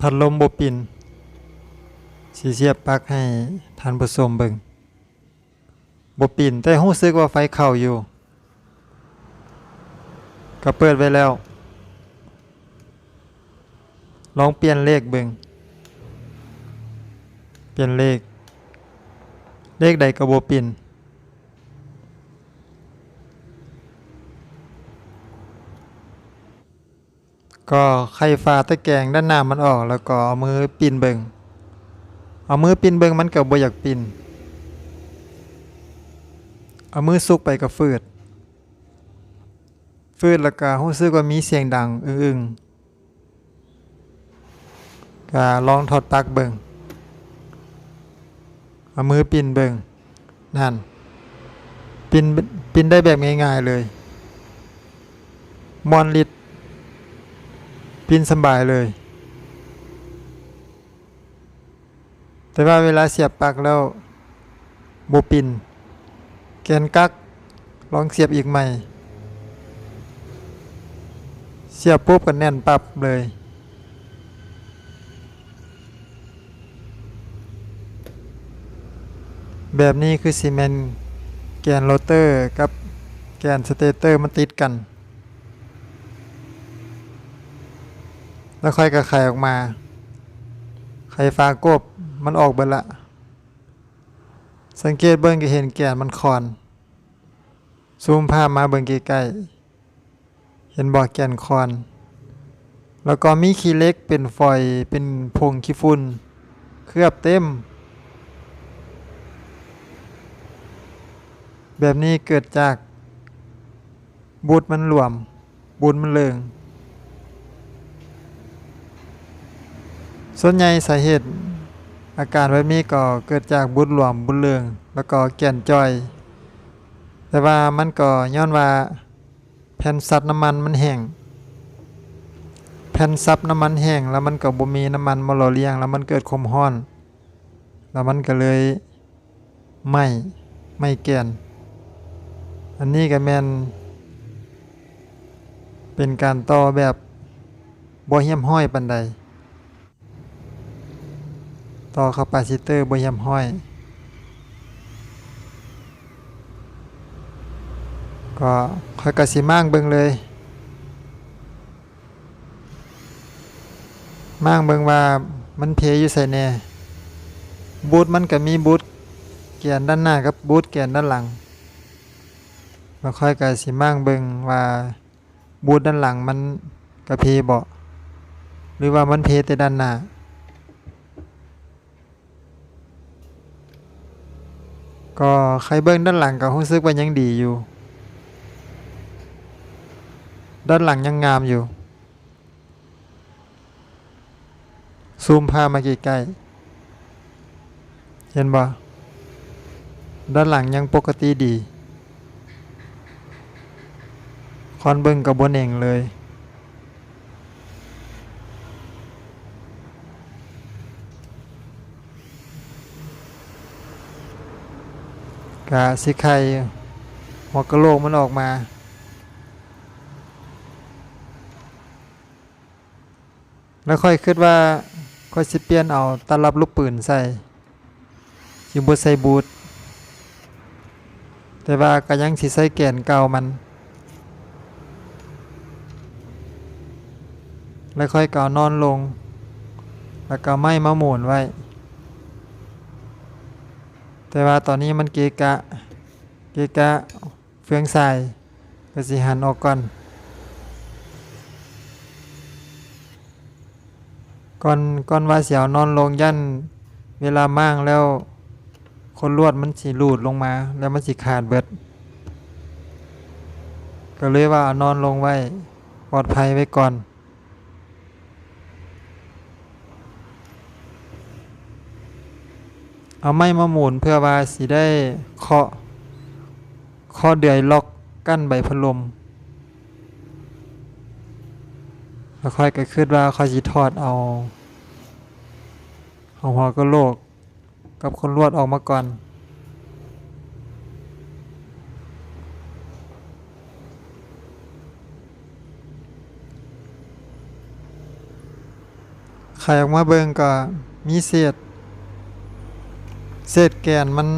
พัดลมบ่ปินสิเสียบปลั๊กให้ท่านผู้ชมเบิ่งบ่ปินแต่รู้สึกว่าไฟเข้าอยู่ ก็เปิดไว้แล้ว ลองเปลี่ยนเลขเบิ่งเปลี่ยนเลข เลขใดก็บ่ปิน ก็ไข่ฟ้าตะแกงด้านหน้ามันออก แล้วก็เอามือปินเบิงเอามือปินเบิงมันก็บ่อยากปินเอามือซุกไปกับฟืด ฟืดแล้วก็รู้สึกว่ามีเสียงดังอึ้งๆก็ลองถอดปลั๊กเบิงเอามือปินเบิงนั่นปินปินได้แบบง่ายๆเลยมอนลิต ปินสบายเลย แต่ว่าเวลาเสียบปลั๊กแล้วโบปิน แกนกักลองเสียบอีกใหม่ เสียบปุ๊บก็แน่นปับเลย แบบนี้คือซีเมนแกนโรเตอร์กับแกนสเตเตอร์มันติดกัน แล้วค่อยกระไข่ออกมา ไข่ฟ้ากบมันออกเบิดละ สังเกตเบิ่งก็เห็นแก่นมันคอน ซูมภาพมาเบิ่งใกล้ๆเห็นบ่อแก่นคอน แล้วก็มีขี้เล็กเป็นฝอยเป็นผงขี้ฝุ่นเคลือบเต็ม แบบนี้เกิดจากบูดมันหลวมบูดมันเลิง ส่วนใหญ่สาเหตุอาการแบบนี้ก็เกิดจากบุญหลวมบุญเลืองแล้วก็แก่นจ้อย แต่ว่ามันก็ย้อนว่าแผ่นซับน้ำมันมันแห้งแผ่นซับน้ำมันแห้งแล้วมันก็บ่มีน้ำมันมาหล่อเลี้ยง แล้วมันเกิดความร้อน แล้วมันก็เลยไหม้ไหม้แก่น อันนี้ก็แม่นเป็นการต่อแบบบ่เหี้ยมห้อยปานใด ต่อคาปาซิเตอร์บยำห้อย ก็ค่อยกระสิมั่งเบิงเลยมั่งเบิงว่ามันเพอยู่ใส่แน่บูทมันก็มีบูทแกนด้านหน้ากับบูทแกนด้านหลังแล้วค่อยกระสิมั่งเบิงว่าบูทด้านหลังมันกระเพบ่หรือว่ามันเพแต่ด้านหน้า ก็ใครเบิ้งด้านหลังก็รู้สึกว่ายังดีอยู่ ด้านหลังยังงามอยู่ ซูมพามาใกล้ๆเห็นบ่ด้านหลังยังปกติดี คอนเบิ้งกับบนเองเลย กะสิไข่หัวกะโหลกมันออกมาแล้วค่อยคิดว่าค่อยสิเปลี่ยนเอาตลับลูกปืนใส่สิบ่ใส่บูทแต่ว่าก็ยังสิใส่แกนเก่ามัน แล้วค่อยก็เอานอนลง แล้วก็ไม้มาหมุนไว้ แต่ว่าตอนนี้มันเกะกะ เกะกะเฟืองใส่ก็สิหันออกก่อน ก่อนก่อนว่าเสียวนอนลงยันเวลามั่างแล้ว คนลวดมันสิหลูดลงมา แล้วมันสิขาดเบิด ก็เลยว่านอนลงไว้ ปลอดภัยไว้ก่อน เอาไม้มาหมุนเพื่อว่าสิได้เคาะเคาะเดือยล็อกกั้นใบพัดลมแล้วค่อยก็คิดว่าค่อยสิถอดเอาเอาหัวกะโหลกกับคนลวดออกมาก่อนขไขออกมาเบิ่งก็มีเศษ ศษแกนมัน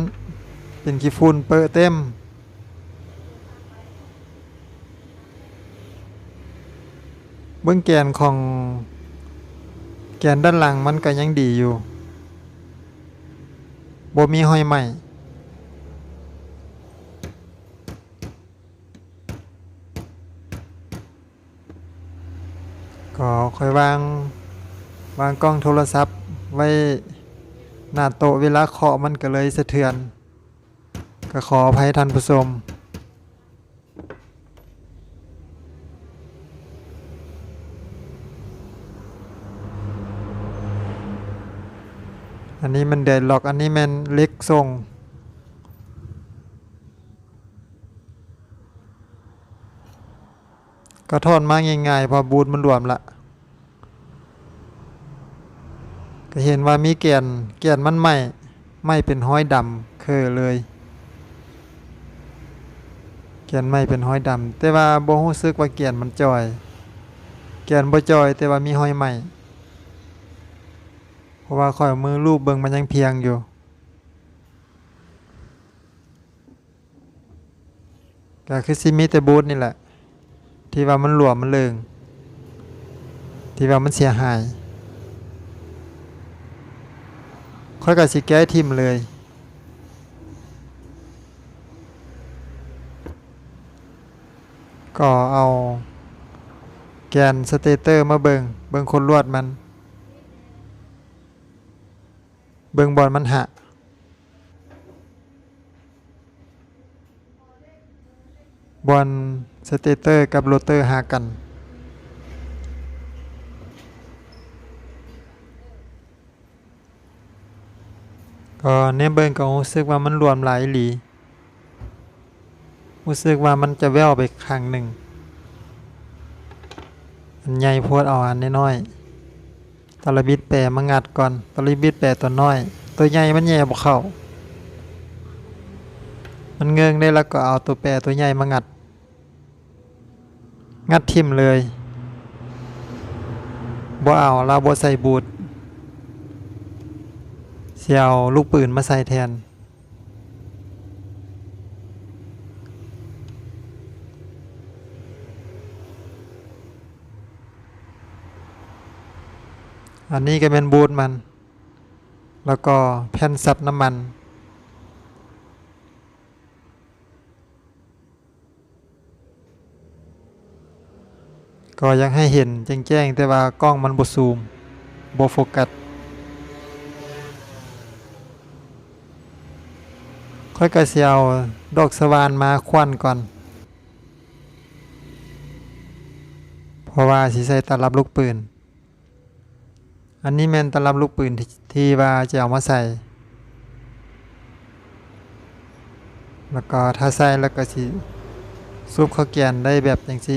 เป็นขี้ฝุ่นเปอะเต็ม เบื้องแกนของแกนด้านหลังมันก็ยังดีอยู่บ่มีหอยใหม่ก็ค่อยวาง วางกล้องโทรศัพท์ไว้ หน้าโต๊ะเวลาเคาะมันก็เลยสะเทือน ก็ขออภัยท่านผู้ชมอันนี้มันเดดล็อก อันนี้มันเล็กทรง ก็ทอนมาง่ายๆพอบูทมันรวมละ ก็เห็นว่ามีแก่นแก่นมันไหม่ไหม่เป็นห้อยดำเคอเลยแก่นไหม่เป็นห้อยดำแต่ว่าบ่รู้สึกว่าแก่นมันจอยแก่นบ่จอย แต่ว่ามีห้อยไหม่เพราะว่าข่อยมือรูปเบิ่งมันยังเพียงอยู่ก็คือสิมีแต่บูทนี่แหละ ที่ว่ามันหลวมมันเลิง ที่ว่ามันเสียหาย ค่อยกับสิแก้ทิมเลย ก็เอาแกนสเตเตอร์มาเบิงเบิงคนลวดมัน เบิงบอลมันหะบอลสเตเตอร์กับโรเตอร์หากัน ก็เนมเบิงก็รู้สึกว่ามันรวมหลายหลีรู้สึกว่ามันจะแววไปข้างหนึ่งอันใหญ่โพดเอาอันน้อยๆตะลบิดแปรมางัดก่อนตะลบิดแปรตัวน้อย ตัวใหญ่มันแย่บ่เข้ามันเงืองได้แล้วก็เอาตัวแปรตัวใหญ่มางัด งัดทิ่มเลยบ่เอาเราบ่ใส่บูท เสียเอาลูกปืนมาใส่แทน อันนี้ก็เป็นบูทมัน แล้วก็แผ่นซับน้ำมันก็ยังให้เห็นแจ้งๆแต่ว่ากล้องมันบ่ซูมบโฟกัส ค่อยกระเสียวดอกสวานมาควันก่อน เพราะว่าสิใส่ตลับลูกปืน อันนี้แม่นตลับลูกปืนที่ที่ว่าจะเอามาใส่ แล้วก็ถ้าใส่แล้วก็สิซุปข้าวแกนได้แบบจังสิ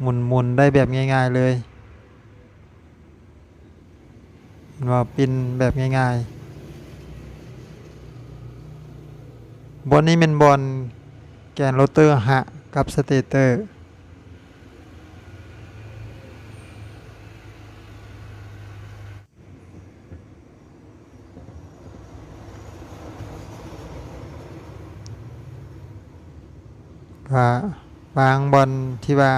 หมุนหมุนได้แบบง่ายๆเลยว่าปินแบบง่ายๆ บอลนี้เป็นบอลแกนโรเตอร์หะกับสเตเตอร์ว่าวางบอลที่ว่า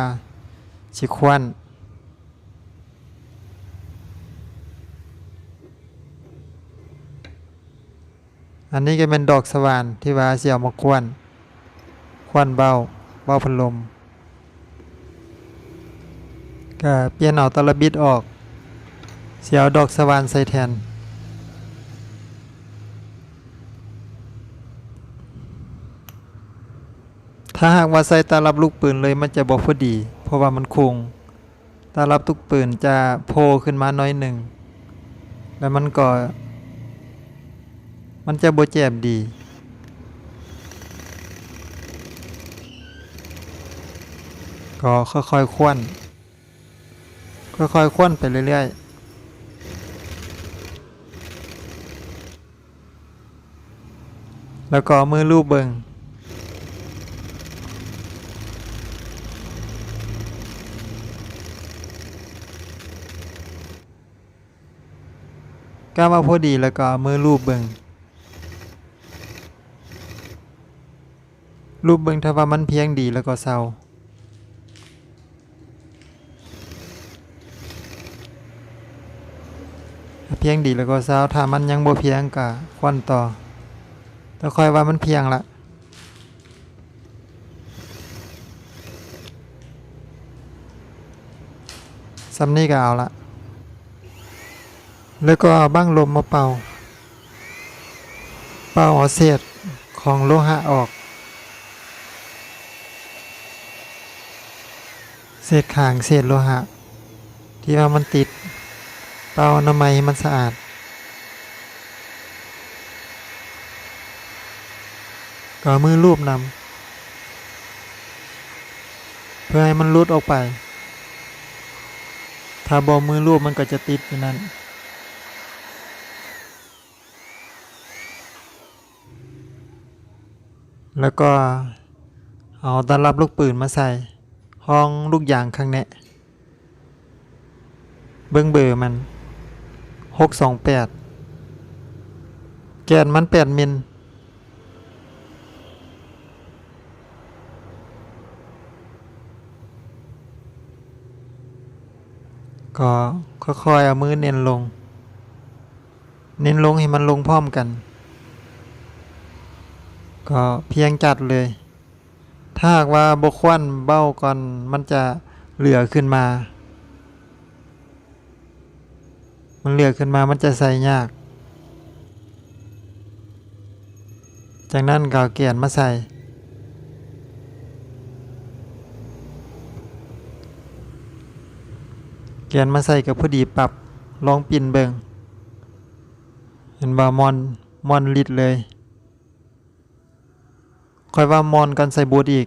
ชิควัน อันนี้ก็เป็นดอกสว่านที่ว่าเสียวมาควนควนเบาเบาพัดลมก็เปลี่ยนเอาตะลบิดออก เสียวดอกสว่านใส่แทน ถ้าหากว่าใส่ตารับลูกปืนเลยมันจะบอกพอดี เพราะว่ามันคงตารับทุกปืนจะโผล่ขึ้นมาน้อยหนึ่ง แล้วมันก็ มันจะโบแจบดี ก็ค่อยๆควนค่อยๆควนไปเรื่อยๆแล้วก็มือลูบเบิงก้าวมาพอดีแล้วก็มือรูปเบิง รูปเบิงถ้าว่ามันเพียงดีแล้วก็เศร้าเพียงดีแล้วก็เศร้าถ้ามันยังบ่เพียงก็ควันต่อแต่ค่อยว่ามันเพียงละสำนี้ก็เอาละแล้วก็เอาบ้างลมมาเป่า เป่าเอาเศษของโลหะออก เศษขางเศษโลหะ ที่ว่ามันติดเป่าน้ำไมให้มันสะอาด ก็มือรูปนำเพื่อให้มันรุดออกไป ถ้าบอมือรูปมันก็จะติดอยู่นั่นแล้วก็เอาตอนรับลูกปืนมาใส่ ห้องลูกยางข้างแนะเบิ้งเบอร์มันหกสองแปดแกนมันแปดมิลก็ค่อยๆเอามือเน้นลง เน้นลงให้มันลงพร้อมกัน ก็เพียงจัดเลย ถ้าหากว่าบกควันเบ้าก่อนมันจะเหลือขึ้นมา มันเหลือขึ้นมามันจะใส่ยาก จากนั้นก็เอาเกียนมาใส่เกียนมาใส่กับพอดีปรับลองปิ่นเบิงเห็นว่ามอนมอนลิดเลย ค่อยว่ามอนกันใส่บูทอีก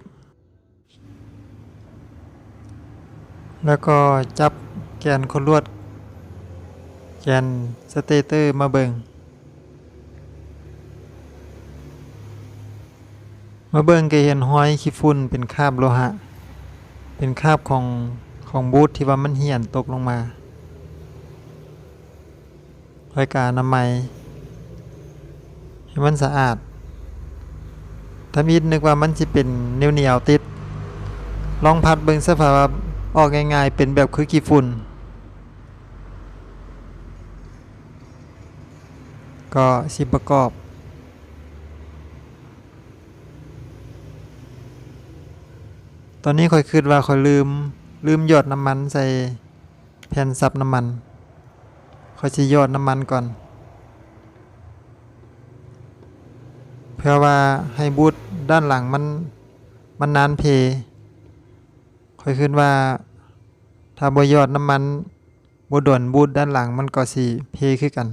แล้วก็จับแกนคนลวด แกนสเตเตอร์มาเบิงมาเบิงก็เห็นห้อยขี้ฝุ่นเป็นคราบโลหะ เป็นคราบของของบูทที่ว่ามันเหี่ยนตกลงมาค่อยการอนามัยให้มันสะอาด ถ้ามีดนึกว่ามันจะเป็นเหนียวเหนียวๆติด ลองพัดเบิ่งสภาพออกง่ายๆ เป็นแบบคือขี้ฝุ่น ก็สิประกอบตอนนี้คอยคิดว่าคอยลืมลืมหยอดน้ำมันใส่แผ่นซับน้ำมันคอยสิหยอดน้ำมันก่อน เพื่อว่าให้บูทด้านหลังมันมันนานเพค่อยคิดว่า ถ้าบ่ยอดน้ำมันบ่ด่วนบูทด้านหลังมันก็สิเพคือกัน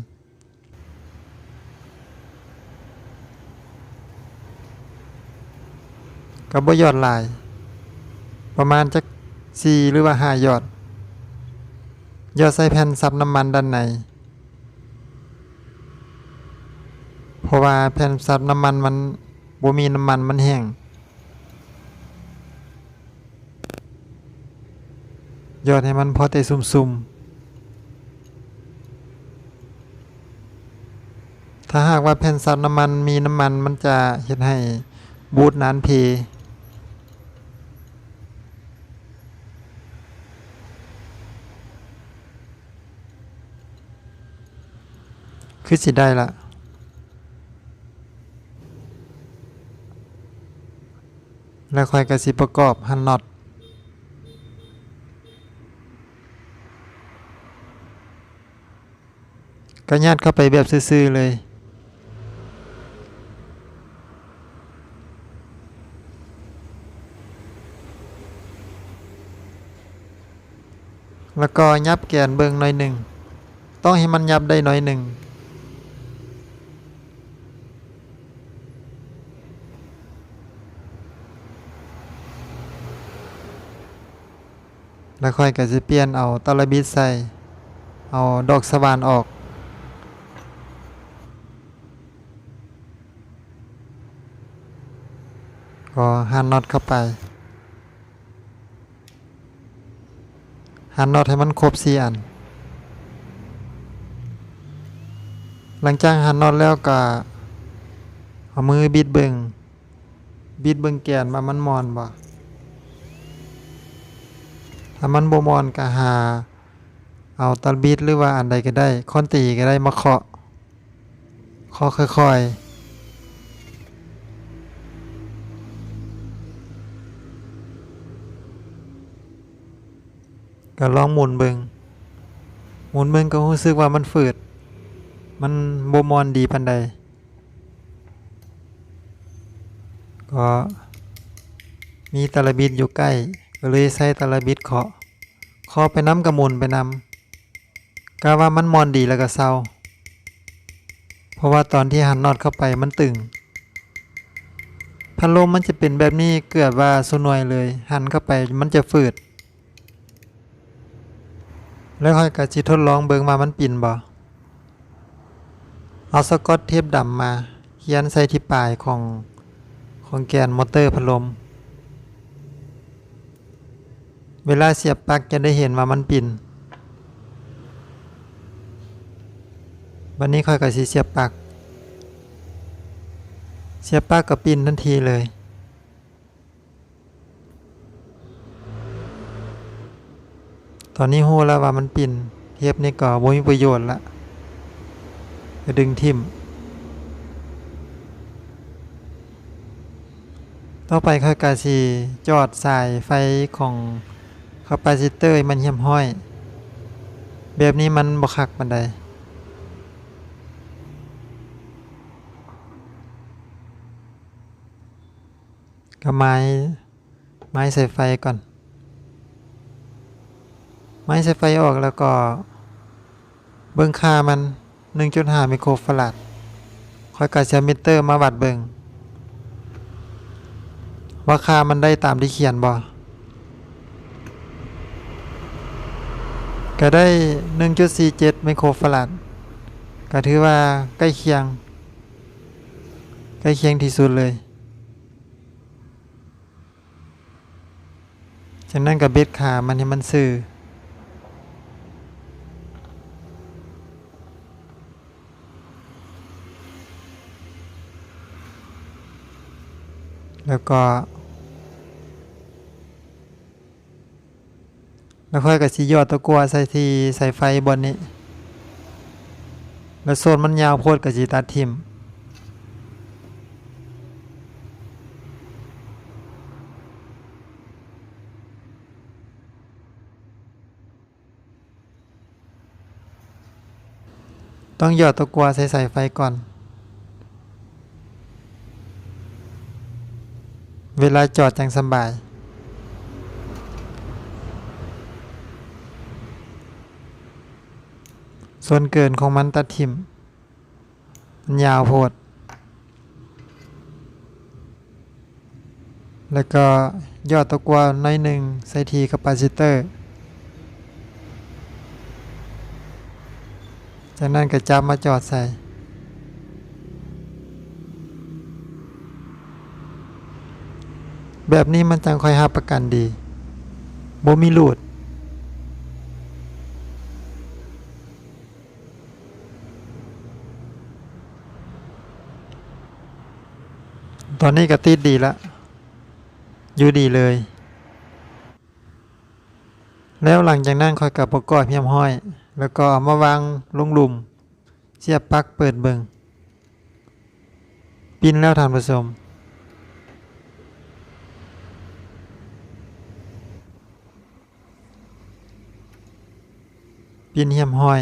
ก็บ่ยอดหลาย ประมาณจักสี่หรือว่าห้ายอด ยอดใส่แผ่นซับน้ำมันด้านใน เพราะว่าแผ่นซับน้ำมันมันบ่มีน้ำมันมันแห้งยอดให้มันพอแต่ซุ่มๆ ถ้าหากว่าแผ่นซับน้ำมันมีน้ำมันมันจะเฮ็ดให้บูทนานเพคือสิได้ละ แล้วค่อยกระสิประกอบหันน็อตก็ยัดเข้าไปแบบซื่อๆเลยแล้วก็ยับแกนเบิงหน่อยหนึ่ง ต้องให้มันยับได้หน่อยหนึ่ง แล้วค่อยก็สิเปลี่ยนเอาตะลบิดใส่ เอาดอกสว่านออก ก็หันน็อตเข้าไป หันน็อตให้มันครบสี่อัน หลังจากหันน็อตแล้วก็เอามือบิดเบิงบิดเบิงแกนว่ามันมอนบ่ ถ้ามันบ่มอนก็หา เอาตะบิดหรือว่าอันใดก็ได้ค้อนตีก็ได้มาเคาะเคาะค่อยๆก็ลองหมุนเบิงหมุนเบิงก็รู้สึกว่ามันฝืด มันบมอนดีปานใด ก็มีตะลบิดอยู่ใกล้ ก็เลยใช้ตะลบิดเคาะเคาะไปน้ำกระมุนไปนำกะว่ามันมอนดีแล้วก็เศร้า เพราะว่าตอนที่หันนอตเข้าไปมันตึงพัดลมมันจะเป็นแบบนี้เกือบว่าสนวยเลย หันเข้าไปมันจะฝืด แล้วค่อยกะจิทดลองเบิงมามันปิ่นบ่เอาสกอตเทปดำมาเขียนใส่ที่ปลายของของแกนมอเตอร์พัดลม เวลาเสียบปลั๊กจะได้เห็นว่ามันปิ่นวันนี้ค่อยกับสีเสียบปลั๊กเสียบปลั๊กกับปิ่นทันทีเลย ตอนนี้โหแล้วว่ามันปิ่นเทปนี้ก็บ่มีประโยชน์ละจะดึงทิ่มต่อไปค่อยกาสีจอดสายไฟของ คาปาซิเตอร์มันเหี่ยมห้อย แบบนี้มันบกคักบันไดก็ไม้ไม้ใส่ไฟก่อน ไม้ใส่ไฟออกแล้วก็ เบิ้งค่ามัน 1.5 ไมโครฟาราดค่อยกาเซมิเตอร์มาวัดเบิงว่าค่ามันได้ตามที่เขียนบ่ ก็ได้ 1.47 ไมโครฟาราดก็ถือว่าใกล้เคียง ใกล้เคียงที่สุดเลยฉะนั้นกับเบ็ดขามันให้มันซื่อแล้วก็ แล้วค่อยกับสียอดตะกัวใส่ทีใส่ไฟบนนี้ แล้วโซนมันยาวโพดกับสีตัดทิมต้องหยอดตะกัวใส่ใส่ไฟก่อน เวลาจอดจังสบาย ส่วนเกินของมันตัดทิมมันยาวโพด แล้วก็ยอดตะกวาน้อยหนึ่งใส่ทีคาปาซิเตอร์ จากนั้นก็จับมาจอดใส่แบบนี้มันจังค่อยหับประกันดีบ่มีหลุด ตอนนี้ก็ติดดีแล้วอยู่ดีเลย แล้วหลังจากนั้นค่อยกับประกอบเพียมห้อย แล้วก็เอามาวางลงหลุม เสียบปลั๊กเปิดเบิงปิ้นแล้วทานผสมปิ้นเหียมห้อย